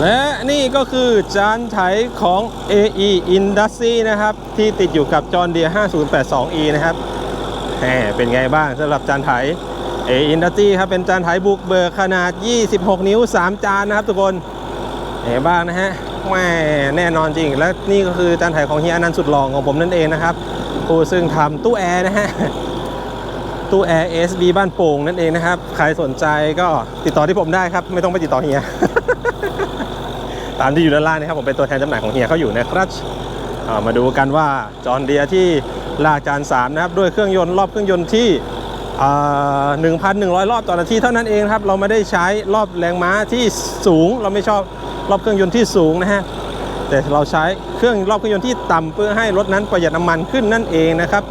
และนี่ก็คือจานไถของ AE Industry นะครับ ที่ติดอยู่กับจอ n เดีย 5082E นะครับแหมเป็นไงบ้างสำหรับจานไถ AE Industry ครับ เป็นจานไถบุกเบิกขนาด 26 นิ้ว 3 จานนะครับทุกคนเป็นบ้างนะฮะแหม่แน่นอนจริง และนี่ก็คือจานไถของเฮียอนันต์สุดหล่อของผมนั่นเองนะครับผู้ซึ่งทำตู้แอร์นะฮะตู้แอร์ SB บ้านโป่งนั่นเองนะครับ ใครสนใจก็ติดต่อที่ผมได้ครับ ไม่ต้องไปติดต่อเฮีย ตามที่อยู่ด้านล่างนะครับผมเป็นตัวแทนจำหน่ายของเฮียเขาอยู่นะครับมาดูกันว่าจอห์นเดียที่ลากจาน3นะครับด้วยเครื่องยนต์รอบเครื่องยนต์ที่1,100 รอบต่อนาทีเท่านั้นเองครับเราไม่ได้ใช้รอบแรงม้าที่สูง เราไม่ชอบรอบเครื่องยนต์ที่สูงนะฮะแต่เราใช้เครื่องรอบเครื่องยนต์ที่ต่ำเพื่อให้รถนั้นประหยัดน้ำมันขึ้นนั่นเองนะครับ